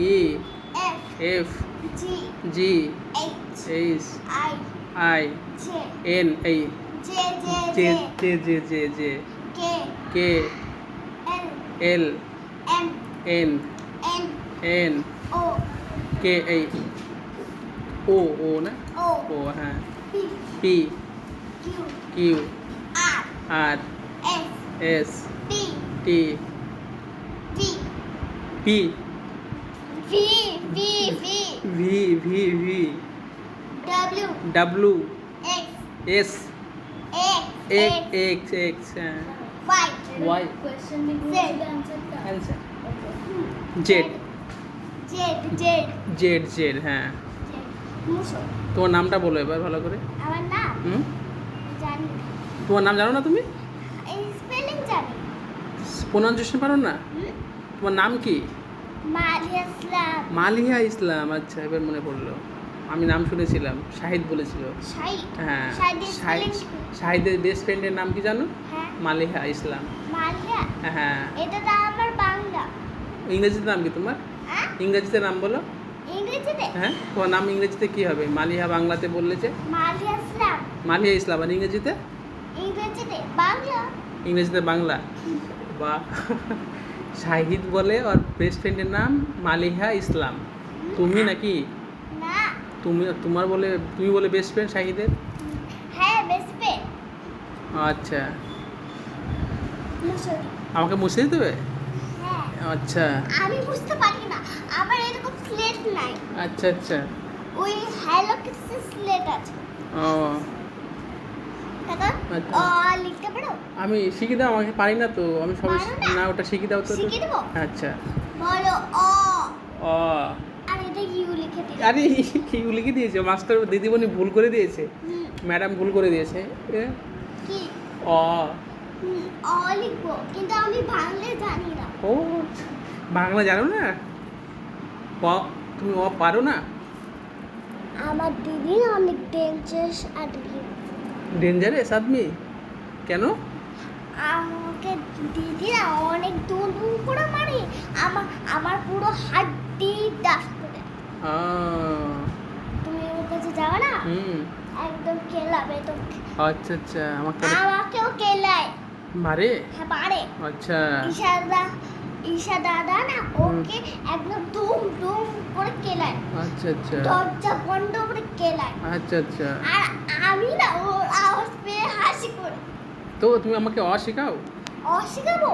E F, F G, G H, H I I J N A J J J J J K K L L M N N N O K A O O นะ O โอฮะ P Q Q R R S S T T P P V V V. V V V V W. W X S X. X X X হ্যাঁ Y. Y question Z. Z Z. Z Z Z হ্যাঁ। তোমার নামটা বলো এবার ভালো করে। আমার নাম? হুম? জানি। তোমার নাম জানো না তুমি? এই স্পেলিং জানি। প্রোনাউন্সিয়েশন পারো না তোমার নাম কি? মালিহা ইসলাম। আচ্ছা এবার মনে পড়ল। আমি নাম শুনেছিলাম শাহিদ বলেছিল। হ্যাঁ শাহিদের বেস্ট ফ্রেন্ডের নাম কি জানো? হ্যাঁ। মালিহা ইসলাম। হ্যাঁ। ইংরেজিতে নাম কি তোমার? ইংরেজিতে নাম বলো। হ্যাঁ তোমার নাম ইংরেজিতে কি হবে? মালিহা বাংলাতে বললে যে? মালিহা ইসলাম আর ইংরেজিতে? ইংরেজিতে বাংলা। ইংরেজিতে বাংলা। বা শাহিদ বলে ওর বেস্ট ফ্রেন্ডের নাম মালিহা ইসলাম। তুমি নাকি? তুমি তোমার বলে তুমি বলে বেস্ট ফ্রেন্ড শাহিদের? হ্যাঁ আচ্ছা। আমাকে মুছে দিতে হবে? হ্যাঁ। আচ্ছা। আমি বুঝতে পারি না। আমার এরকম স্লেট নাই। আচ্ছা আচ্ছা। ওই হ্যালো কিসি স্লেট আছে। ও দাদা আচ্ছা। অ লিখতে পারো আমি শিখে দাও আমাকে পারি না তো আমি সবাই না? ওটা শিখে দাও তো আচ্ছা। বলো অ। আর ইউ লিখে কি দিয়েছে? মাস্টার দিদিমণি ভুল করে দিয়েছে। ম্যাডাম ভুল করে দিয়েছে। কি? অ। অ লিখব কিন্তু আমি বাংলা জানি না। ও বাংলা জানো না? অ তুমি অ পারো না? আমার দিদি অনেক ডেঞ্জারাস আদমি ডেঞ্জারাস আদমি কেন? আমাকে দিদি অনেক দূর দূর করে মারে। আমার আমার পুরো হাড্ডি ডাস করে। তুমি ওর কাছে যাও না? হুম। একদম কেলাবে তো আচ্ছা আচ্ছা আমাকে আমাকেও কেলায়। মারে? হ্যাঁ পারে আচ্ছা। দা ঈশা দাদা না ওকে একদম দুম দুম করে কেলায়। আচ্ছা আচ্ছা। দরজা বন্ধ করে কেলায়। আচ্ছা আচ্ছা। আর আমি না ওর তো তুমি আমাকে অ শেখাও? অশিখাবো